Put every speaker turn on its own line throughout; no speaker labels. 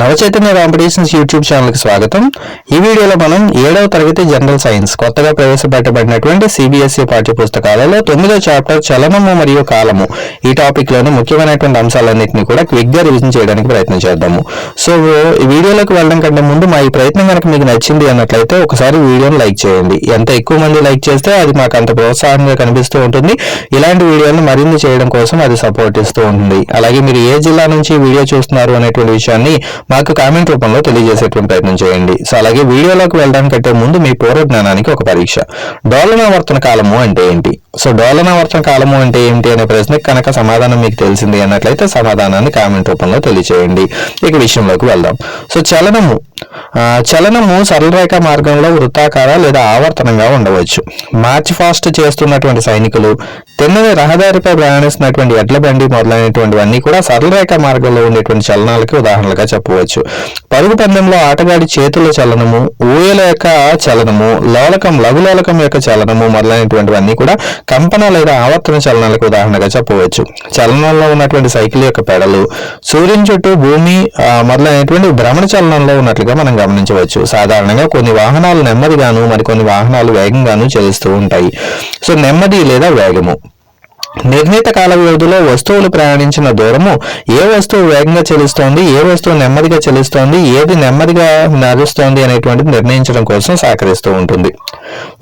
Navachaitanya competitions YouTube ఛానల్కి స్వాగతం. ఈ వీడియోలో మనం ఏడవ తరగతి జనరల్ సైన్స్ కొత్తగా ప్రవేశపెట్టబడినటువంటి సిబిఎస్ఈ పాఠ్యపుస్తకాలలో తొమ్మిదో చాప్టర్ చలనము మరియు కాలము ఈ టాపిక్లోని ముఖ్యమైనటువంటి అంశాలన్నింటినీ కూడా క్విక్గా రివిజన్ చేయడానికి ప్రయత్నం చేద్దాము. సో ఈ వీడియోలోకి వెళ్ళడం కంటే ముందు మా ఈ ప్రయత్నం కనుక మీకు నచ్చింది అన్నట్లయితే ఒకసారి వీడియోని లైక్ చేయండి. ఎంత ఎక్కువ మంది లైక్ చేస్తే అది మాకు అంత ప్రోత్సాహంగా కనిపిస్తూ ఉంటుంది. ఇలాంటి వీడియోలను మరిన్ని చేయడం కోసం అది సపోర్ట్ ఇస్తూ ఉంటుంది. అలాగే మీరు ఏ జిల్లా నుంచి వీడియో చూస్తున్నారు అనేటువంటి విషయాన్ని మాకు కామెంట్ రూపంలో తెలియజేసేటువంటి ప్రయత్నం చేయండి. సో అలాగే వీడియోలోకి వెళ్ళడానికంటే ముందు మీ పూర్వ జ్ఞానానికి ఒక పరీక్ష. డోలనావర్తన కాలము అంటే ఏంటి? సో డోలనావర్తన కాలము అంటే ఏంటి అనే ప్రశ్నకి కనుక సమాధానం మీకు తెలిసింది అన్నట్లయితే సమాధానాన్ని కామెంట్ రూపంలో తెలియజేయండి ఇక విషయంలోకి వెళ్దాం. సో చలనము. చలనము సరళరేఖ మార్గంలో వృత్తాకార లేదా ఆవర్తనంగా ఉండవచ్చు. మార్చ్ ఫాస్ట్ చేస్తున్నటువంటి సైనికులు తిన్నది రహదారిపై ప్రయాణిస్తున్నటువంటి ఎడ్ల బండి మొదలైనటువంటివన్నీ కూడా సరళరేఖ మార్గంలో ఉండేటువంటి చలనాలకి ఉదాహరణలుగా చెప్పవచ్చు. పరుగు పందెంలో ఆటగాడి చేతుల చలనము ఊయల యొక్క చలనము లోలకం లఘులోలకం యొక్క చలనము మొదలైనటువంటివన్నీ కూడా కంపన లేదా ఆవర్తన చలనాలకు ఉదాహరణగా చెప్పవచ్చు. చలనంలో ఉన్నటువంటి సైకిల్ యొక్క పెడలు సూర్యుని చుట్టూ భూమి మొదలైనటువంటి భ్రమణ చలనంలో ఉన్నట్లుగా మనం గమనించవచ్చు. సాధారణంగా కొన్ని వాహనాలు నెమ్మదిగాను మరికొన్ని వాహనాలు వేగంగాను చలిస్తూ ఉంటాయి. సో నెమ్మది లేదా వేగము. నిర్ణీత కాల వ్యవధిలో వస్తువులు ప్రయాణించిన దూరము ఏ వస్తువు వేగంగా చెల్లిస్తోంది ఏ వస్తువు నెమ్మదిగా చెల్లిస్తోంది ఏది నెమ్మదిగా నడుస్తోంది అనేటువంటిది నిర్ణయించడం కోసం సహకరిస్తూ ఉంటుంది.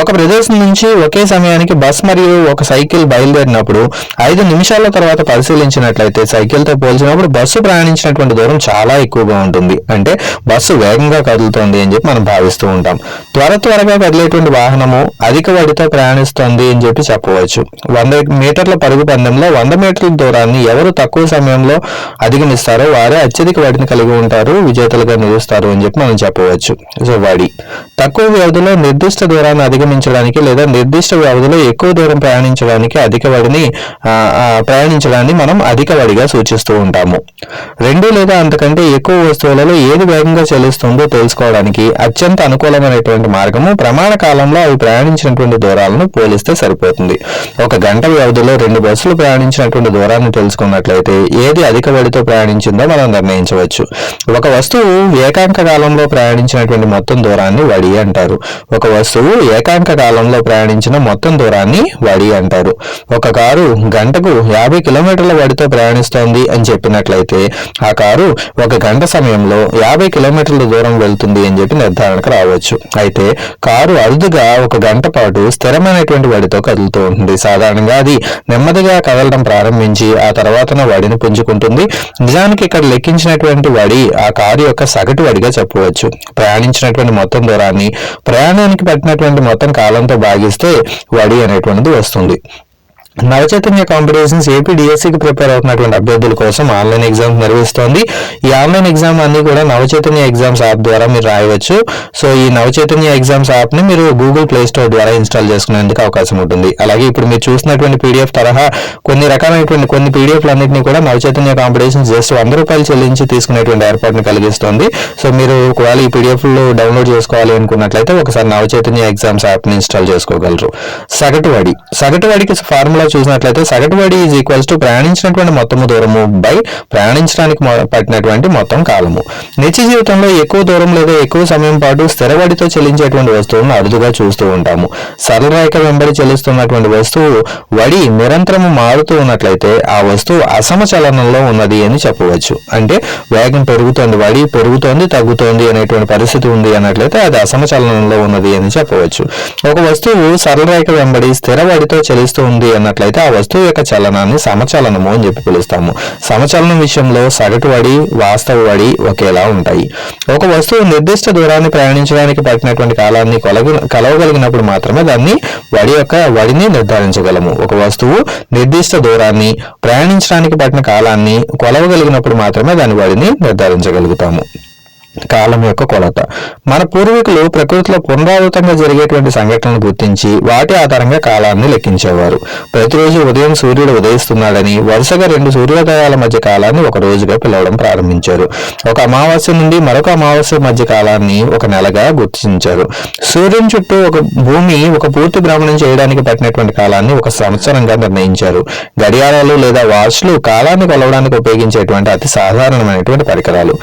ఒక ప్రదేశం నుంచి ఒకే సమయానికి బస్ మరియు ఒక సైకిల్ బయలుదేరినప్పుడు ఐదు నిమిషాల తర్వాత పరిశీలించినట్లయితే సైకిల్తో పోల్చినప్పుడు బస్సు ప్రయాణించినటువంటి దూరం చాలా ఎక్కువగా ఉంటుంది. అంటే బస్సు వేగంగా కదులుతోంది అని చెప్పి మనం భావిస్తూ ఉంటాం. త్వర త్వరగా కదిలేటువంటి వాహనము అధిక వడితో ప్రయాణిస్తోంది అని చెప్పి చెప్పవచ్చు. వంద మీటర్ల పరుగు పందెంలో వంద మీటర్ల దూరాన్ని ఎవరు తక్కువ సమయంలో అధిగమిస్తారో వారే అత్యధిక వడిని కలిగి ఉంటారు విజేతలుగా నిలుస్తారు అని చెప్పి మనం చెప్పవచ్చు. సో వడి తక్కువ వ్యవధిలో నిర్దిష్ట దూరాన్ని అధిగమించడానికి లేదా నిర్దిష్ట వ్యవధిలో ఎక్కువ దూరం ప్రయాణించడానికి అధిక వడిని ప్రయాణించడాన్ని మనం అధిక వడిగా సూచిస్తూ ఉంటాము. రెండు లేదా అంతకంటే ఎక్కువ వస్తువులలో ఏది వేగంగా చెల్లిస్తుందో తెలుసుకోవడానికి అత్యంత అనుకూలమైనటువంటి మార్గము ప్రమాణ కాలంలో అవి ప్రయాణించినటువంటి దూరాలను పోలిస్తే సరిపోతుంది. ఒక గంట వ్యవధిలో రెండు బస్సులు ప్రయాణించినటువంటి దూరాన్ని తెలుసుకున్నట్లయితే ఏది అధిక వడితో ప్రయాణించిందో మనం నిర్ణయించవచ్చు. ఒక వస్తువు ఏకాంక కాలంలో ప్రయాణించినటువంటి మొత్తం దూరాన్ని వడి అంటారు. ఒక వస్తువు ఏకాంక కాలంలో ప్రయాణించిన మొత్తం దూరాన్ని వడి అంటారు. ఒక కారు గంటకు యాభై కిలోమీటర్ల వడితో ప్రయాణిస్తోంది అని చెప్పినట్లయితే ఆ కారు ఒక గంట సమయంలో యాభై కిలోమీటర్ల దూరం వెళ్తుంది అని చెప్పి నిర్ధారణకు రావచ్చు. అయితే కారు అరుదుగా ఒక గంట పాటు స్థిరమైనటువంటి వడితో కదులుతూ ఉంటుంది. సాధారణంగా అది నెమ్మదిగా కదలడం ప్రారంభించి ఆ తర్వాత వడిని పుంజుకుంటుంది. నిజానికి ఇక్కడ లెక్కించినటువంటి వడి ఆ కారు యొక్క సగటు వడిగా చెప్పవచ్చు. ప్రయాణించినటువంటి మొత్తం దూరాన్ని ప్రయాణానికి పట్టినటువంటి మొత్తం కాలంతో భాగిస్తే వడి అనేటువంటిది వస్తుంది. నవచైతన్య కాంపిటీషన్స్ ఏపీ డిఎస్సికి ప్రిపేర్ అవుతున్నటువంటి అభ్యర్థుల కోసం ఆన్లైన్ ఎగ్జామ్స్ నిర్వహిస్తోంది ఈ ఆన్లైన్ ఎగ్జామ్ అన్ని కూడా నవచైతన్య ఎగ్జామ్స్ యాప్ ద్వారా మీరు రాయవచ్చు. సో ఈ నవచైతన్య ఎగ్జామ్స్ యాప్ని మీరు గూగుల్ ప్లే స్టోర్ ద్వారా ఇన్స్టాల్ చేసుకునేందుకు అవకాశం ఉంటుంది. అలాగే ఇప్పుడు మీరు చూసినటువంటి పీడిఎఫ్ తరహా కొన్ని రకాలైనటువంటి కొన్ని పీడిఎఫ్లు అన్నింటినీ కూడా నవచైతన్య కాంపిటీషన్స్ జస్ట్ వంద రూపాయలు చెల్లించి తీసుకునేటువంటి ఏర్పాటును కలిగిస్తుంది. సో మీరు ఒకవేళ ఈ పీడిఎఫ్లు డౌన్లోడ్ చేసుకోవాలి అనుకున్నట్లయితే ఒకసారి నవచైతన్య ఎగ్జామ్స్ యాప్ని ఇన్స్టాల్ చేసుకోగలరు. సగటు వడి సగటు వడికి ఫార్ములా చూసినట్లయితే సగటు వడి ఈజ్ ఈక్వల్స్ టు ప్రయాణించినటువంటి మొత్తము దూరము బై ప్రయాణించడానికి పట్టినటువంటి మొత్తం కాలము. నిత్య జీవితంలో ఎక్కువ దూరం లేదా ఎక్కువ సమయం పాటు స్థిర వడితో చెల్లించేటువంటి వస్తువులను అరుదుగా చూస్తూ ఉంటాము. సరళ రేఖ వెంబడి చెల్లిస్తున్నటువంటి వస్తువు వడి నిరంతరము మారుతూ ఉన్నట్లయితే ఆ వస్తువు అసమచలనంలో ఉన్నది అని చెప్పవచ్చు. అంటే వేగం పెరుగుతోంది వడి పెరుగుతోంది తగ్గుతోంది అనేటువంటి పరిస్థితి ఉంది అన్నట్లయితే అది అసమచలనంలో ఉన్నది అని చెప్పవచ్చు. ఒక వస్తువు సరళ రేఖ వెంబడి స్థిర వడితో చెల్లిస్తూ ఉంది అన్నట్లయితే ఆ వస్తువు యొక్క చలనాన్ని సమచలనము అని చెప్పి పిలుస్తాము. సమచలనం విషయంలో సగటు వడి వాస్తవ వడి ఒకేలా ఉంటాయి. ఒక వస్తువు నిర్దిష్ట దూరాన్ని ప్రయాణించడానికి పట్టినటువంటి కాలాన్ని కొలగ కలవగలిగినప్పుడు మాత్రమే దాన్ని వడి యొక్క వడిని నిర్ధారించగలము. ఒక వస్తువు నిర్దిష్ట దూరాన్ని ప్రయాణించడానికి పట్టిన కాలాన్ని కొలవగలిగినప్పుడు మాత్రమే దాని వడిని నిర్ధారించగలుగుతాము. కాలం యొక్క కొలత. మన పూర్వీకులు ప్రకృతిలో పునరావృతంగా జరిగేటువంటి సంఘటనలు గుర్తించి వాటి ఆధారంగా కాలాన్ని లెక్కించేవారు. ప్రతిరోజు ఉదయం సూర్యుడు ఉదయిస్తున్నాడని వరుసగా రెండు సూర్యోదయాల మధ్య కాలాన్ని ఒక రోజుగా పిలవడం ప్రారంభించారు. ఒక అమావాస్య నుండి మరొక అమావాస్య మధ్య కాలాన్ని ఒక నెలగా గుర్తించారు. సూర్యుని చుట్టూ ఒక భూమి ఒక పూర్తి భ్రమణం చేయడానికి పట్టినటువంటి కాలాన్ని ఒక సంవత్సరంగా నిర్ణయించారు. గడియారాలు లేదా వాచ్లు కాలాన్ని కొలవడానికి ఉపయోగించేటువంటి అతి సాధారణమైనటువంటి పరికరాలు.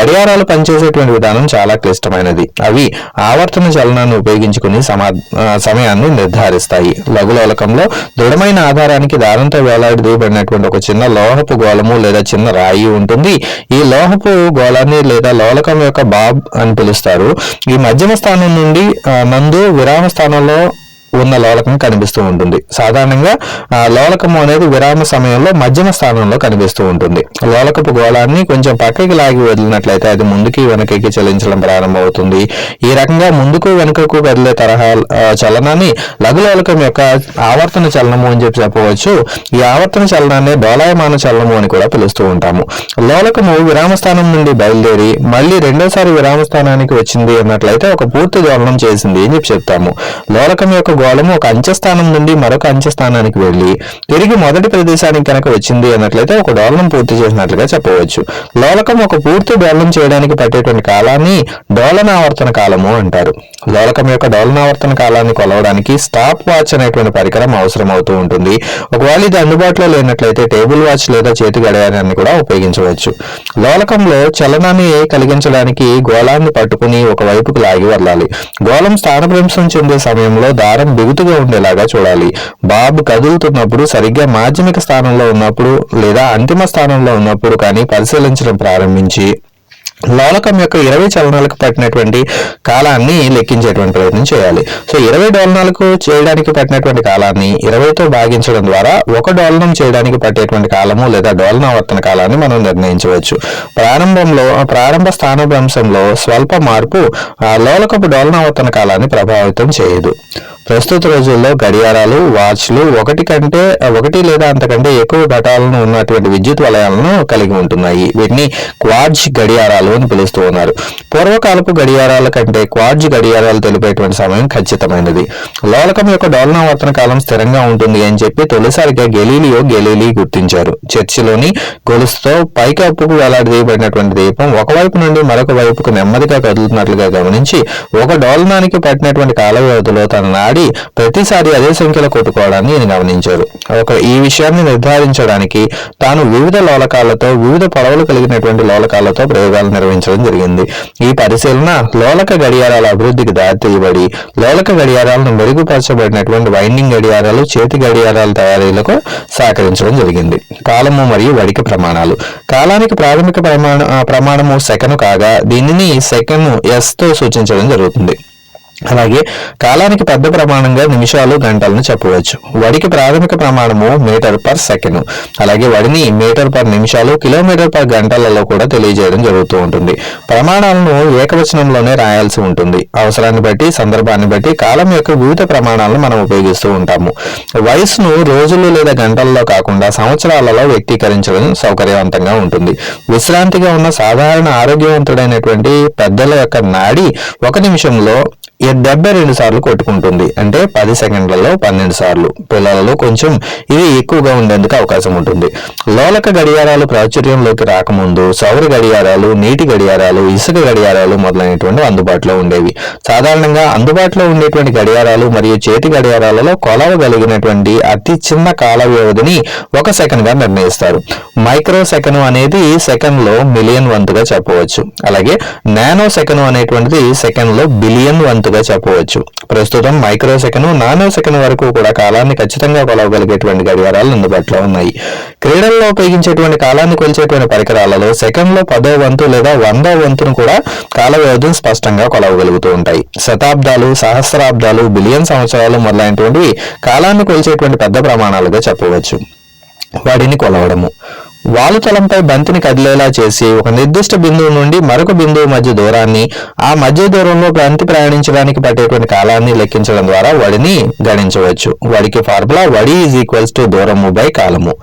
గడియారాలు పనిచేసే చేసేటువంటి విధానం చాలా క్లిష్టమైనది. అవి ఆవర్తన చలనాన్ని ఉపయోగించుకుని సమా సమయాన్ని నిర్ధారిస్తాయి. లఘులోలకంలో దృఢమైన ఆధారానికి దారంతో వేలాడదీయబడినటువంటి ఒక చిన్న లోహపు గోళము లేదా చిన్న రాయి ఉంటుంది. ఈ లోహపు గోళాన్ని లేదా లోలకం యొక్క బాబ్ అని పిలుస్తారు. ఈ మధ్యమ స్థానం నుండి నందు విరామ స్థానంలో ఉన్న లోలకం కనిపిస్తూ ఉంటుంది. సాధారణంగా లోలకము అనేది విరామ సమయంలో మధ్యమ స్థానంలో కనిపిస్తూ ఉంటుంది. లోలకపు గోళాన్ని కొంచెం పక్కకి లాగి వదిలినట్లయితే అది ముందుకి వెనకకి చలించడం ప్రారంభమవుతుంది. ఈ రకంగా ముందుకు వెనుకకు కదిలే తరహా చలనాన్ని లఘులోలకం యొక్క ఆవర్తన చలనము అని చెప్పి చెప్పవచ్చు. ఈ ఆవర్తన చలనాన్ని డోలాయమాన చలనము అని కూడా పిలుస్తూ ఉంటాము. లోలకము విరామ స్థానం నుండి బయలుదేరి మళ్ళీ రెండోసారి విరామ స్థానానికి వచ్చింది అన్నట్లయితే ఒక పూర్తి దోలనం చేసింది అని చెప్పి చెప్తాము. లోలకం యొక్క గోళము ఒక అంచెస్థానం నుండి మరొక అంచెస్థానానికి వెళ్ళి తిరిగి మొదటి ప్రదేశానికి కనుక వచ్చింది అన్నట్లయితే ఒక డోలనం పూర్తి చేసినట్లుగా చెప్పవచ్చు. లోలకం ఒక పూర్తి డోలనం చేయడానికి పట్టేటువంటి కాలాన్ని డోలనావర్తన కాలము అంటారు. లోలకం యొక్క డోలనావర్తన కాలాన్ని కొలవడానికి స్టాప్ వాచ్ అనేటువంటి పరికరం అవసరం అవుతూ ఉంటుంది. ఒకవేళ ఇది అందుబాటులో లేనట్లయితే టేబుల్ వాచ్ లేదా చేతి గడియారాన్ని కూడా ఉపయోగించవచ్చు. లోలకంలో చలనాన్ని కలిగించడానికి గోళాన్ని పట్టుకుని ఒక వైపుకు లాగి వెళ్ళాలి. గోళం స్థానభ్రంశం చెందే సమయంలో దారం బిగుతుగా ఉండేలాగా చూడాలి. బాబు కదులుతున్నప్పుడు సరిగ్గా మాధ్యమిక స్థానంలో ఉన్నప్పుడు లేదా అంతిమ స్థానంలో ఉన్నప్పుడు కానీ పరిశీలించడం ప్రారంభించి లోలకం యొక్క ఇరవై చలనాలకు పట్టినటువంటి కాలాన్ని లెక్కించేటువంటి ప్రయత్నం చేయాలి. సో ఇరవై డోలనాలకు చేయడానికి పట్టినటువంటి కాలాన్ని ఇరవైతో భాగించడం ద్వారా ఒక డోలనం చేయడానికి పట్టేటువంటి కాలము లేదా డోలనావర్తన కాలాన్ని మనం నిర్ణయించవచ్చు. ప్రారంభంలో ప్రారంభ స్థానభ్రంశంలో స్వల్ప మార్పు లోలకపు డోలనావర్తన కాలాన్ని ప్రభావితం చేయదు. ప్రస్తుత రోజుల్లో గడియారాలు వాచ్లు ఒకటి కంటే ఒకటి లేదా అంతకంటే ఎక్కువ ఘటాలను ఉన్నటువంటి విద్యుత్ వలయాలను కలిగి ఉంటున్నాయి. వీటిని క్వాడ్జ్ గడియారాలు అని పిలుస్తూ ఉన్నారు. పూర్వకాలపు గడియారాల కంటే క్వార్జ్ గడియారాలు తెలిపేటువంటి సమయం ఖచ్చితమైనది. లోలకం యొక్క డోలనావర్తన కాలం స్థిరంగా ఉంటుంది అని చెప్పి తొలిసారిగా గెలీలియో గెలీలి గుర్తించారు. చర్చిలోని గొలుసుతో పైకప్పుకు వేలాడదీయబడినటువంటి దీపం ఒకవైపు నుండి మరొక వైపుకు నెమ్మదిగా కదులుతున్నట్లుగా గమనించి ఒక డోలనానికి పట్టినటువంటి కాల వ్యవధిలో తన నాడి ప్రతిసారి అదే సంఖ్యలో కొట్టుకోవడాన్ని ఈయన గమనించారు. ఒక ఈ విషయాన్ని నిర్ధారించడానికి తాను వివిధ లోలకాలతో వివిధ పొడవులు కలిగినటువంటి లోలకాలతో ప్రయోగాలు నిర్వహించడం జరిగింది. ఈ పరిశీలన లోలక గడియారాల అభివృద్ధికి దారితీయబడి లోలక గడియారాలను మెరుగుపరచబడినటువంటి వైండింగ్ గడియారాలు చేతి గడియారాల తయారీలకు సహకరించడం జరిగింది. కాలము మరియు వడిక ప్రమాణాలు. కాలానికి ప్రాథమిక ప్రమాణ ప్రమాణము సెకను కాగా దీనిని సెకను ఎస్తో సూచించడం జరుగుతుంది. అలాగే కాలానికి పెద్ద ప్రమాణంగా నిమిషాలు గంటలను చెప్పవచ్చు. వడికి ప్రాథమిక ప్రమాణము మీటర్ పర్ సెకండ్. అలాగే వడిని మీటర్ పర్ నిమిషాలు కిలోమీటర్ పర్ గంటలలో కూడా తెలియజేయడం జరుగుతూ ఉంటుంది. ప్రమాణాలను ఏకవచనంలోనే రాయాల్సి ఉంటుంది. అవసరాన్ని బట్టి సందర్భాన్ని బట్టి కాలం యొక్క వివిధ ప్రమాణాలను మనం ఉపయోగిస్తూ ఉంటాము. వయసును రోజులు లేదా గంటల్లో కాకుండా సంవత్సరాలలో వ్యక్తీకరించడం సౌకర్యవంతంగా ఉంటుంది. విశ్రాంతిగా ఉన్న సాధారణ ఆరోగ్యవంతుడైనటువంటి పెద్దల యొక్క నాడి ఒక నిమిషంలో డెబ్బై రెండు సార్లు కొట్టుకుంటుంది. అంటే పది సెకండ్లలో పన్నెండు సార్లు. పిల్లలలో కొంచెం ఇది ఎక్కువగా ఉండేందుకు అవకాశం ఉంటుంది. లోలక గడియారాలు ప్రాచుర్యంలోకి రాకముందు సౌర గడియారాలు నీటి గడియారాలు ఇసుక గడియారాలు మొదలైనటువంటి అందుబాటులో ఉండేవి. సాధారణంగా అందుబాటులో ఉండేటువంటి గడియారాలు మరియు చేతి గడియారాలలో కొలవగలిగినటువంటి అతి చిన్న కాల వ్యవధిని ఒక సెకండ్గా నిర్ణయిస్తారు. మైక్రో సెకండ్ అనేది సెకండ్లో మిలియన్ వంతుగా చెప్పవచ్చు. అలాగే నానో సెకండ్ అనేటువంటిది సెకండ్లో బిలియన్ వంతు ఉన్నట్టుగా చెప్పవచ్చు. ప్రస్తుతం మైక్రో సెకండ్ నానో సెకండ్ వరకు కూడా కాలాన్ని ఖచ్చితంగా కొలవగలిగేటువంటి గడియారాలు అందుబాటులో ఉన్నాయి. క్రీడల్లో ఉపయోగించేటువంటి కాలాన్ని కొలిచేటువంటి పరికరాలలో సెకండ్లో పదో వంతు లేదా వందో వంతును కూడా కాల వ్యవధిని స్పష్టంగా కొలవగలుగుతూ ఉంటాయి. శతాబ్దాలు సహస్రాబ్దాలు బిలియన్ సంవత్సరాలు మొదలైనటువంటివి కాలాన్ని కొలిచేటువంటి పెద్ద ప్రమాణాలుగా చెప్పవచ్చు. వాటిని కొలవడము. వాలుతలంపై బంతిని కదిలేలా చేసి ఒక నిర్దిష్ట బిందువు నుండి మరొక బిందువు మధ్య దూరాన్ని ఆ మధ్య దూరంలో బంతి ప్రయాణించడానికి పట్టేటువంటి కాలాన్ని లెక్కించడం ద్వారా వడిని గణించవచ్చు. వడికి ఫార్ములా వడి ఈజ్ ఈక్వల్స్ టు దూరము బై కాలము.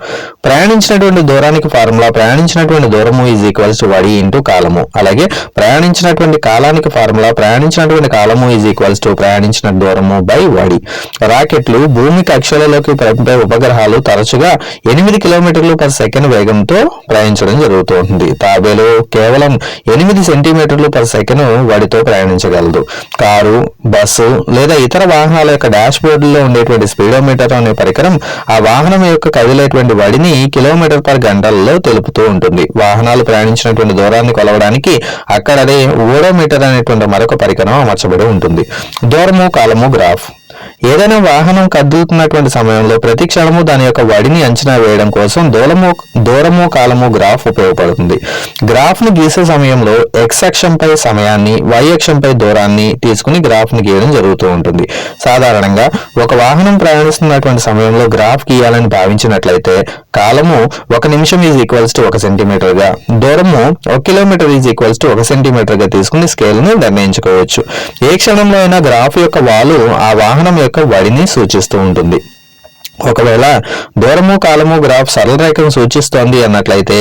ప్రయాణించినటువంటి దూరానికి ఫార్ములా ప్రయాణించినటువంటి దూరము ఈజ్ ఈక్వల్స్ టు వడి ఇంటూ కాలము. అలాగే ప్రయాణించినటువంటి కాలానికి ఫార్ములా ప్రయాణించినటువంటి కాలము ఈజ్ ఈక్వల్స్ టు ప్రయాణించిన దూరము బై వడి రాకెట్లు భూమి కక్షలలోకి పంపే ఉపగ్రహాలు తరచుగా ఎనిమిది కిలోమీటర్లు పర్ సెకండ్ వేగంతో ప్రయాణించడం జరుగుతూ ఉంటుంది తాబేలు కేవలం ఎనిమిది సెంటీమీటర్లు పర్ సెకండ్ వాటితో ప్రయాణించగలదు. కారు బస్సు లేదా ఇతర వాహనాల యొక్క డాష్ బోర్డులో ఉండేటువంటి స్పీడోమీటర్ అనే పరికరం ఆ వాహనం యొక్క కదిలేటువంటి వడిని కిలోమీటర్ పర్ గంటలలో తెలుపుతూ ఉంటుంది. వాహనాలు ప్రయాణించినటువంటి దూరాన్ని కొలవడానికి అక్కడదే ఓడోమీటర్ అనేటువంటి మరొక పరికరం అమర్చబడి ఉంటుంది. దూరము కాలము గ్రాఫ్. ఏదైనా వాహనం కదులుతున్నటువంటి సమయంలో ప్రతి క్షణము దాని యొక్క వడిని అంచనా వేయడం కోసం దూరము దూరము కాలము గ్రాఫ్ ఉపయోగపడుతుంది. గ్రాఫ్ను గీసే సమయంలో ఎక్స్ అక్షంపై సమయాన్ని వై అక్షంపై దూరాన్ని తీసుకుని గ్రాఫ్ను గీయడం జరుగుతూ ఉంటుంది. సాధారణంగా ఒక వాహనం ప్రయాణిస్తున్నటువంటి సమయంలో గ్రాఫ్ గీయాలని భావించినట్లయితే కాలము ఒక నిమిషం ఈజ్ ఈక్వల్స్ టు ఒక సెంటీమీటర్గా దూరము ఒక కిలోమీటర్ ఈజ్ ఈక్వల్స్ టు ఒక సెంటీమీటర్గా తీసుకుని స్కేల్ను నిర్ణయించుకోవచ్చు. ఏ క్షణంలో అయినా గ్రాఫ్ యొక్క వాలు ఆ వాహనం యొక్క వడిని సూచిస్తూ ఉంటుంది. ఒకవేళ దూరము కాలము గ్రాఫ్ సరళ రేఖను సూచిస్తోంది అన్నట్లయితే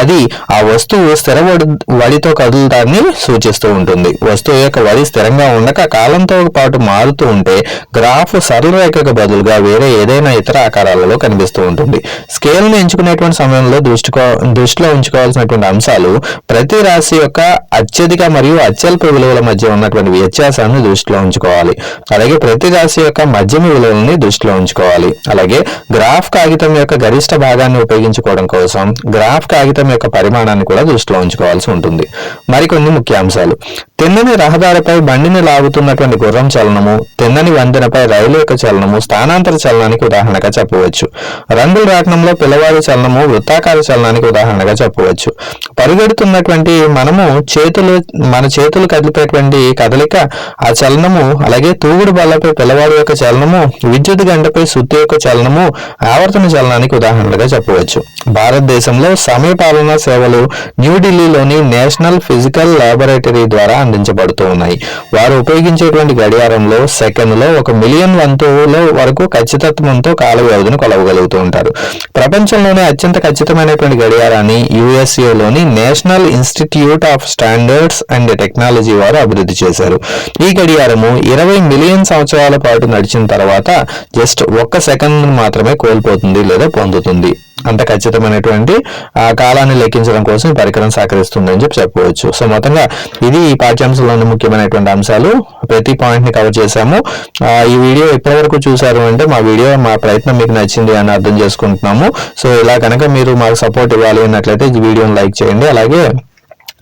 అది ఆ వస్తువు స్థిర వడి వడితో కదులుతాన్ని సూచిస్తూ ఉంటుంది. వస్తువు యొక్క వడి స్థిరంగా ఉండక కాలంతో పాటు మారుతూ ఉంటే గ్రాఫ్ సరళ రేఖకు బదులుగా వేరే ఏదైనా ఇతర ఆకారాలలో కనిపిస్తూ ఉంటుంది. స్కేల్ను ఎంచుకునేటువంటి సమయంలో దృష్టికో దృష్టిలో ఉంచుకోవాల్సినటువంటి అంశాలు ప్రతి రాశి యొక్క అత్యధిక మరియు అత్యల్ప విలువల మధ్య ఉన్నటువంటి వ్యత్యాసాన్ని దృష్టిలో ఉంచుకోవాలి. అలాగే ప్రతి రాశి యొక్క మధ్యమ విలువలని దృష్టిలో ఉంచుకోవాలి. అలాగే గ్రాఫ్ కాగితం యొక్క గరిష్ట భాగాన్ని ఉపయోగించుకోవడం కోసం గ్రాఫ్ కాగితం యొక్క పరిమాణాన్ని కూడా దృష్టిలో ఉంచుకోవాల్సి ఉంటుంది. మరికొన్ని ముఖ్యాంశాలు. తిన్నని రహదారిపై బండిని లాగుతున్నటువంటి గుర్రం చలనము తిన్నని వంతెనపై రైలు యొక్క చలనము స్థానాంతర చలనానికి ఉదాహరణగా చెప్పవచ్చు. రంగుల రాట్నంలో పిల్లవాడి చలనము వృత్తాకార చలనానికి ఉదాహరణగా చెప్పవచ్చు. పరిగెడుతున్నటువంటి మనము చేతులు మన చేతులు కదిలిపేటువంటి కదలిక ఆ చలనము అలాగే తూగుడు బల్లపై పిల్లవాడి యొక్క చలనము విద్యుత్ గంటపై సుత్తి యొక్క చలనము ఆవర్తన చలనానికి ఉదాహరణగా చెప్పవచ్చు. భారతదేశంలో సమయపాలన సేవలు న్యూఢిల్లీలోని నేషనల్ ఫిజికల్ లాబొరేటరీ ద్వారా అందించబడుతూ ఉన్నాయి. వారు ఉపయోగించేటువంటి గడియారంలో సెకండ్లో ఒక మిలియన్ వంతువుల వరకు ఖచ్చితత్వంతో కాల వ్యవధిని కొలవగలుగుతూ ఉంటారు. ప్రపంచంలోనే అత్యంత ఖచ్చితమైనటువంటి గడియారాన్ని యుఎస్ఏలోని national institute of standards and technology వారు అభివృద్ధి చేశారు. ఈ గడియారము ఇరవై మిలియన్ సంవత్సరాల పాటు నడిచిన తర్వాత జస్ట్ ఒక్క సెకండ్ మాత్రమే కోల్పోతుంది లేదా పొందుతుంది. అంత ఖచ్చితమైనటువంటి ఆ కాలాన్ని లెక్కించడం కోసం ఈ పరికరం సహకరిస్తుంది అని చెప్పి చెప్పవచ్చు. సో మొత్తంగా ఇది ఈ పాఠ్యాంశంలోని ముఖ్యమైనటువంటి అంశాలు. ప్రతి పాయింట్ని కవర్ చేశాము. ఆ, ఈ వీడియో ఇప్పటివరకు చూసారు అంటే మా వీడియో మా ప్రయత్నం మీకు నచ్చింది అని అర్థం చేసుకుంటున్నాము. సో ఇలా కనుక మీరు మాకు సపోర్ట్ ఇవ్వాలి అన్నట్లయితే ఈ వీడియోని లైక్ చేయండి. అలాగే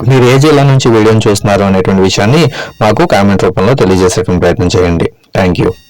మీరు ఏ జిల్లా నుంచి వీడియోని చూస్తున్నారు అనేటువంటి విషయాన్ని మాకు కామెంట్ రూపంలో తెలియజేసేటువంటి ప్రయత్నం చేయండి. Thank you